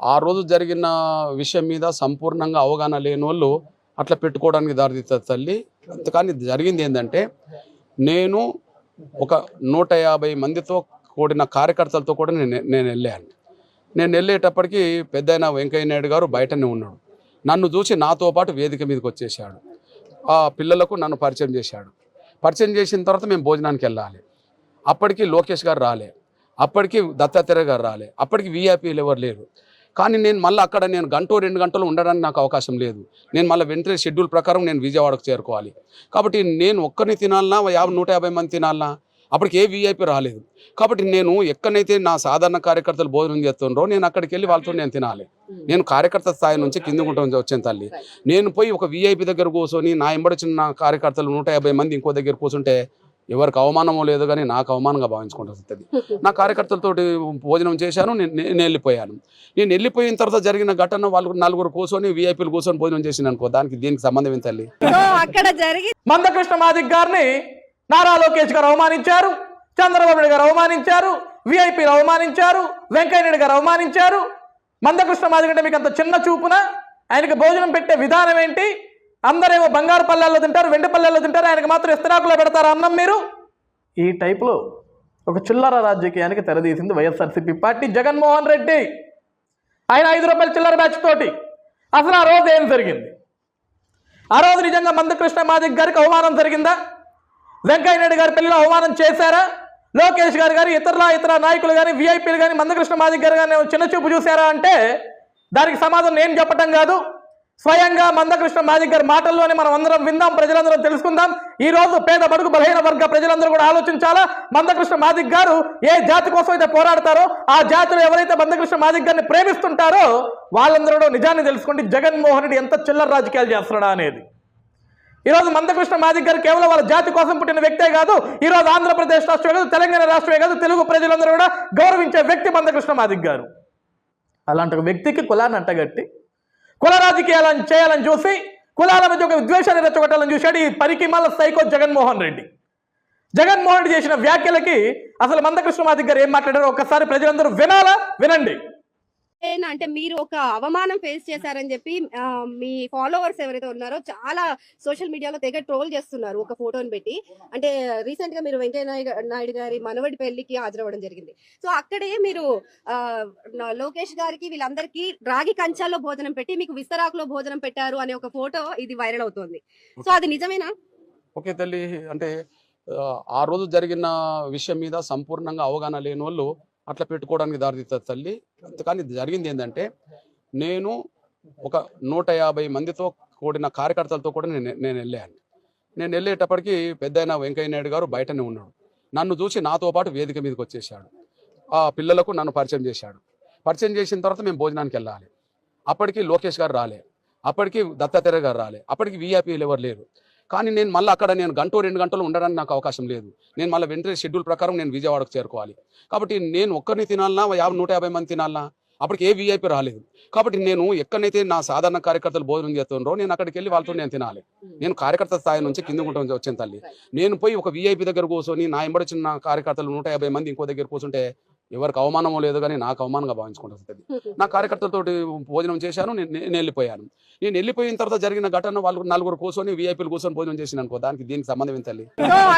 ఆ, రోజు జరిగిన విషయం మీద సంపూర్ణంగా అవగాహన లేని వాళ్ళు అట్లా పెట్టుకోవడానికి దారితీస్తుంది తల్లి. కానీ జరిగింది ఏంటంటే నేను ఒక నూట యాభై మందితో కూడిన కార్యకర్తలతో కూడా నేను నేను వెళ్ళాను. నేను వెళ్ళేటప్పటికి పెద్దయిన వెంకయ్య నాయుడు గారు బయటనే ఉన్నాడు. నన్ను చూసి నాతో పాటు వేదిక మీదకి వచ్చేసాడు ఆ పిల్లలకు నన్ను పరిచయం చేశాడు. పరిచయం చేసిన తర్వాత మేము భోజనానికి వెళ్ళాలి. అప్పటికి లోకేష్ గారు రాలే. అప్పటికి దత్తాత్రేయ గారు రాలే. అప్పటికి వీఐపీలు ఎవరు లేరు. కానీ నేను మళ్ళీ అక్కడ నేను గంట రెండు గంటలు ఉండడానికి నాకు అవకాశం లేదు. నేను మళ్ళీ వెంటనే షెడ్యూల్ ప్రకారం నేను విజయవాడకు చేరుకోవాలి. కాబట్టి నేను ఒక్కరిని తినాలన్నా యాభై నూట యాభై మంది తినాలన్నా అప్పటికి ఏ వీఐపీ రాలేదు. కాబట్టి నేను ఎక్కడైతే నా సాధారణ కార్యకర్తలు భోజనం చేస్తుండ్రో నేను అక్కడికి వెళ్ళి వాళ్ళతో నేను తినాలి. నేను కార్యకర్త స్థాయి నుంచి కిందకుంటూ వచ్చాను తల్లి. నేను పోయి ఒక వీఐపీ దగ్గర కూర్చొని నా ఎంబడొచ్చిన నా కార్యకర్తలు నూట యాభై మంది ఇంకో దగ్గర కూర్చుంటే ఎవరికి అవమానమో లేదు కానీ నాకు అవమానంగా భావించుకుంటుంది నా కార్యకర్తలతో భోజనం చేశాను నేను వెళ్ళిపోయాను. నేను వెళ్ళిపోయిన తర్వాత జరిగిన ఘటన వాళ్ళు నలుగురు కూర్చొని వీఐపీలు కూర్చొని భోజనం చేసిన అనుకో దానికి దీనికి సంబంధం ఏం తల్లి? సో అక్కడ జరిగి మందకృష్ణ మాదిక్ గారిని నారా లోకేష్ గారు అవమానించారు చంద్రబాబు నాయుడు గారు అవమానించారు విఐపీలు అవమానించారు వెంకయ్య నాయుడు గారు అవమానించారు. మందకృష్ణ మాదిక్ అంటే మీకు అంత చిన్న చూపున? ఆయనకి భోజనం పెట్టే విధానం ఏంటి? అందరేమో బంగారు పల్లెల్లో తింటారు వెండి పల్లెల్లో తింటారు ఆయనకు మాత్రం ఇస్తరాకులో పెడతారు అన్నం మీరు? ఈ టైప్లో ఒక చిల్లర రాజకీయానికి తెరదీసింది వైఎస్ఆర్సీపీ పార్టీ జగన్మోహన్ రెడ్డి. ఆయన ఐదు రూపాయల చిల్లర బ్యాచ్ తోటి. అసలు ఆ రోజు ఏం జరిగింది? ఆ రోజు నిజంగా మందకృష్ణ మాదిక్ గారికి అవమానం జరిగిందా? వెంకయ్యనాయుడు గారి పెళ్ళిలో అవమానం చేశారా? లోకేష్ గారు కానీ ఇతర ఇతర నాయకులు కానీ విఐపీలు కానీ మందకృష్ణ మాదిక్ గారు కానీ చిన్న చూపు చూశారా అంటే దానికి సమాధానం నేను చెప్పటం కాదు? స్వయంగా మందకృష్ణ మాదిక్ గారి మాటల్లోనే మనం అందరం విందాం ప్రజలందరం తెలుసుకుందాం. ఈ రోజు పేద బడుగు బలహీన వర్గ ప్రజలందరూ కూడా ఆలోచించాలా? మందకృష్ణ మాదిక్ గారు ఏ జాతి కోసం అయితే పోరాడతారో ఆ జాతిలో ఎవరైతే మందకృష్ణ మాదిక్ గారిని ప్రేమిస్తుంటారో వాళ్ళందరూ నిజాన్ని తెలుసుకోండి. జగన్మోహన్ రెడ్డి ఎంత చిల్లర రాజకీయాలు చేస్తున్నాడా అనేది. ఈరోజు మందకృష్ణ మాదిక్ గారు కేవలం వాళ్ళ జాతి కోసం పుట్టిన వ్యక్తే కాదు ఈరోజు ఆంధ్రప్రదేశ్ రాష్ట్రమే కాదు తెలంగాణ రాష్ట్రమే కాదు తెలుగు ప్రజలందరూ కూడా గౌరవించే వ్యక్తి మందకృష్ణ మాదిక్ గారు. అలాంటి ఒక వ్యక్తికి కులాన్ని అంటగట్టి కుల రాజకీయాలను చేయాలని చూసి కులాల మధ్య ఒక విద్వేషాన్ని రెచ్చగొట్టాలని చూశాడు ఈ పరికిమాల సైకో జగన్మోహన్ రెడ్డి. జగన్మోహన్ రెడ్డి చేసిన వ్యాఖ్యలకి అసలు మందకృష్ణ మాదిక్ గారు ఏం మాట్లాడారో ఒక్కసారి ప్రజలందరూ వినాలా? వినండి. అంటే మీరు ఒక అవమానం ఫేస్ చేశారని చెప్పి మీ ఫాలోవర్స్ ఎవరైతే ఉన్నారో చాలా సోషల్ మీడియాలో తెగ ట్రోల్ చేస్తున్నారు ఒక ఫోటోని పెట్టి. అంటే రీసెంట్గా మీరు వెంకయ్య నాయుడు నాయుడు గారి మనవడి పెళ్ళికి హాజరవ్వడం జరిగింది. సో అక్కడే మీరు లోకేష్ గారికి వీళ్ళందరికీ రాగి కంచాల్లో భోజనం పెట్టి మీకు విస్తరాకులో భోజనం పెట్టారు అనే ఒక ఫోటో ఇది వైరల్ అవుతోంది. సో అది నిజమేనా? ఓకే తల్లి అంటే ఆ రోజు జరిగిన విషయం మీద సంపూర్ణంగా అవగాహన లేని వాళ్ళు అట్లా పెట్టుకోవడానికి దారితీస్తుంది తల్లి. కానీ జరిగింది ఏంటంటే నేను ఒక నూట యాభై మందితో కూడిన కార్యకర్తలతో కూడా నేను నేను వెళ్ళాను. నేను వెళ్ళేటప్పటికి పెద్దయిన వెంకయ్య నాయుడు గారు బయటనే ఉన్నాడు. నన్ను చూసి నాతో పాటు వేదిక మీదకి వచ్చేసాడు ఆ పిల్లలకు నన్ను పరిచయం చేశాడు. పరిచయం చేసిన తర్వాత మేము భోజనానికి వెళ్ళాలి. అప్పటికి లోకేష్ గారు రాలే. అప్పటికి దత్తాత్రేయ గారు రాలే. అప్పటికి వీఐపీలు ఎవరు లేరు. కానీ నేను మళ్ళీ అక్కడ నేను గంట రెండు గంటలు ఉండడానికి నాకు అవకాశం లేదు. నేను మళ్ళీ వెంటనే షెడ్యూల్ ప్రకారం నేను విజయవాడకు చేరుకోవాలి. కాబట్టి నేను ఒక్కరిని తినాలన్నా యాభై నూట యాభై మంది తినాలన్నా అప్పటికి ఏ వీఐపీ రాలేదు. కాబట్టి నేను ఎక్కడైతే నా సాధారణ కార్యకర్తలు భోజనం చేస్తున్నారో నేను అక్కడికి వెళ్ళి వాళ్ళతో నేను తినాలి. నేను కార్యకర్త స్థాయి నుంచి కిందకుంటూ వచ్చాను తల్లి. నేను పోయి ఒక వీఐపీ దగ్గర కూర్చొని నా ఎంబడొచ్చిన చిన్న కార్యకర్తలు నూట యాభై మంది ఇంకో దగ్గర కూర్చుంటే ఎవరికి అవమానమో లేదు కానీ నాకు అవమానంగా భావించుకుంటుంది నా కార్యకర్తలతో భోజనం చేశాను నేను నేను వెళ్ళిపోయాను. నేను వెళ్ళిపోయిన తర్వాత జరిగిన ఘటన వాళ్ళు నలుగురు కూర్చొని వీఐపీలు కూర్చొని భోజనం చేసిన అనుకో దానికి దీనికి సంబంధం తల్లి?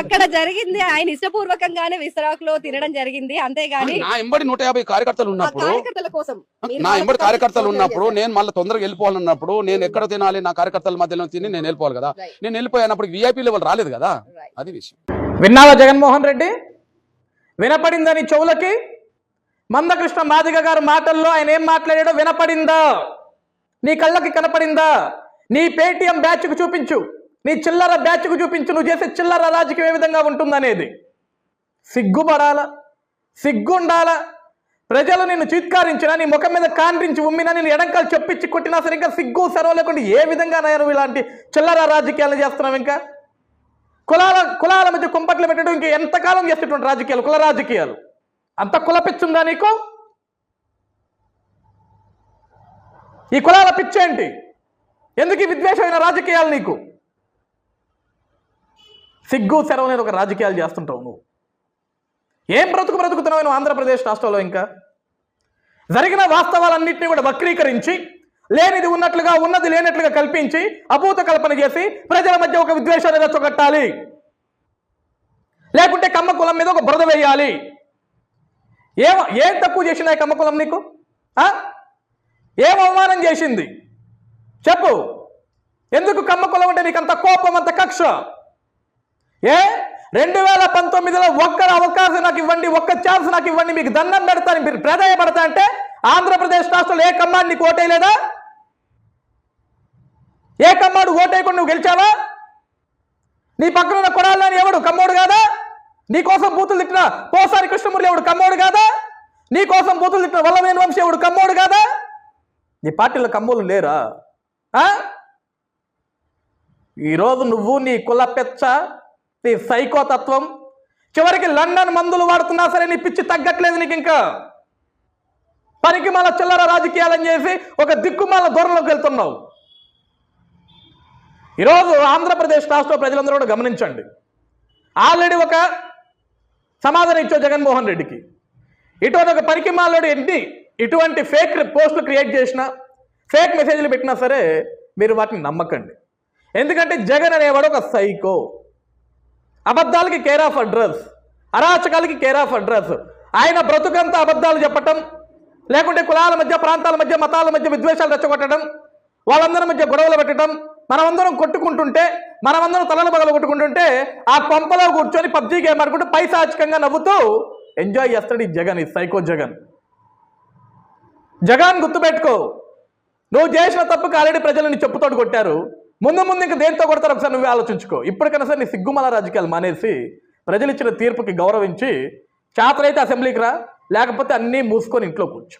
అక్కడ జరిగింది ఆయన ఇష్టపూర్వకంగానే విస్తరాకులో తినడం జరిగింది అంతేగాని నా ఎంబడి నూట యాభై కార్యకర్తలు ఉన్నప్పుడు నా ఎంబడి కార్యకర్తలు ఉన్నప్పుడు. నేను మళ్ళీ తొందరగా వెళ్ళిపోవాలన్నప్పుడు నేను ఎక్కడ తినాలి నా కార్యకర్తల మధ్యలో తిని నేను వెళ్ళిపోవాలి కదా. నేను వెళ్ళిపోయినప్పుడు వీఐపీ లెవెల్ రాలేదు కదా. అది విషయం. విన్నావా జగన్మోహన్ రెడ్డి? వినపడిందని చెవులకి? మందకృష్ణ మాదిగ గారు మాటల్లో ఆయన ఏం మాట్లాడాడో వినపడిందా? నీ కళ్ళకి కనపడిందా? నీ పేటిఎం బ్యాచ్కు చూపించు. నీ చిల్లర బ్యాచ్కు చూపించు. నువ్వు చేసే చిల్లర రాజకీయం ఏ విధంగా ఉంటుందనేది. సిగ్గుపడాల? సిగ్గుండాల? ప్రజలు నిన్ను చిత్కారించినా నీ ముఖం మీద కాండ్రించి ఉమ్మినా నేను ఎడంకాలు చెప్పించి కొట్టినా సరే ఇంకా సిగ్గు సెలవు లేకుండా ఏ విధంగా నువ్వు ఇలాంటి చిల్లర రాజకీయాలు చేస్తున్నావు ఇంకా? కులాల కులాల మధ్య కుంపట్లు పెట్టడం ఇంకా ఎంతకాలం చేసేటువంటి రాజకీయాలు? కుల రాజకీయాలు. అంత కులపిచ్చుందా నీకు? ఈ కులాల పిచ్చేంటి? ఎందుకు ఈ విద్వేషమైన రాజకీయాలు నీకు? సిగ్గు సెరవు అనేది ఒక రాజకీయాలు చేస్తుంటావు నువ్వు. ఏం బ్రతుకు బ్రతుకుతున్నావు నువ్వు ఆంధ్రప్రదేశ్ రాష్ట్రంలో ఇంకా? జరిగిన వాస్తవాలన్నింటినీ కూడా వక్రీకరించి లేనిది ఉన్నట్లుగా ఉన్నది లేనట్లుగా కల్పించి అభూత కల్పన చేసి ప్రజల మధ్య ఒక విద్వేషాన్ని రెచ్చగొట్టాలి. లేకుంటే కమ్మ కులం మీద ఒక బురద వేయాలి. ఏం ఏం తక్కువ చేసింది ఆ నీకు? ఆ? ఏం అవమానం చేసింది? చెప్పు. ఎందుకు కమ్మకులం అంటే నీకు అంత కోపం అంత కక్ష? ఏ? రెండు వేల పంతొమ్మిదిలో ఒక్కరు అవకాశం నాకు ఇవ్వండి ఒక్క ఛాన్స్ నాకు ఇవ్వండి మీకు దండం పెడతాను మీరు ప్రాధాయపడతా అంటే ఆంధ్రప్రదేశ్ రాష్ట్రంలో ఏ కమ్మాడు నీకు ఓటేయలేదా? ఏ కమ్మాడు ఓటేయకుండా నువ్వు గెలిచావా? నీ పక్కన ఉన్న కొడాలని ఎవడు? కమ్మోడు కాదా? నీకోసం బూతులు తిట్టిన పోసారి కృష్ణమూర్తి ఎవడు కమ్మోడు కాదా? నీకోసం బూతులు తిట్టిన వల్లవేని వంశీ ఎవడు కమ్మోడు కాదా? నీ పార్టీలో కమ్మోలు లేరా? ఆ? ఈరోజు నువ్వు నీ కుల పెచ్చ నీ సైకోతత్వం చివరికి లండన్ మందులు వాడుతున్నా సరే నీ పిచ్చి తగ్గట్లేదు నీకు ఇంకా పనికి మళ్ళా చిల్లర రాజకీయాలని చేసి ఒక దిక్కుమాల దూరంలోకి వెళ్తున్నావు. ఈరోజు ఆంధ్రప్రదేశ్ రాష్ట్ర ప్రజలందరూ కూడా గమనించండి. ఆల్రెడీ ఒక సమాధానం ఇచ్చో జగన్మోహన్ రెడ్డికి. ఇటువంటి ఒక పరికిమాలోడు ఎన్ని ఇటువంటి ఫేక్ పోస్టులు క్రియేట్ చేసినా ఫేక్ మెసేజ్లు పెట్టినా సరే మీరు వాటిని నమ్మకండి. ఎందుకంటే జగన్ అనేవాడు ఒక సైకో అబద్ధాలకి కేర్ ఆఫ్ అడ్రస్ అరాచకాలకి కేర్ ఆఫ్ అడ్రస్ ఆయన బ్రతుకంతా అబద్ధాలు చెప్పటం లేకుంటే కులాల మధ్య ప్రాంతాల మధ్య మతాల మధ్య విద్వేషాలు రెచ్చగొట్టడం వాళ్ళందరి మధ్య గొడవలు పెట్టడం మనమందరం కొట్టుకుంటుంటే మనమందరం తలలు బదలు కొట్టుకుంటుంటే ఆ కొంపలో కూర్చొని పబ్జీ గేమ్ ఆడుకుంటూ పైసాచికంగా నవ్వుతూ ఎంజాయ్ చేస్తాడు ఈ జగన్ ఈ సైకో జగన్. జగన్ గుర్తుపెట్టుకో నువ్వు చేసిన తప్పుకు ఆల్రెడీ ప్రజలని చెప్పుతోడు కొట్టారు. ముందు ముందు ఇంకా దేంతో కొడతారు ఒకసారి నువ్వే ఆలోచించుకో. ఇప్పటికైనా సరే నీ సిగ్గుమల రాజకీయాలు మానేసి ప్రజలు ఇచ్చిన తీర్పుకి గౌరవించి చేతనైతే అసెంబ్లీకి రా లేకపోతే అన్నీ మూసుకొని ఇంట్లో కూర్చో.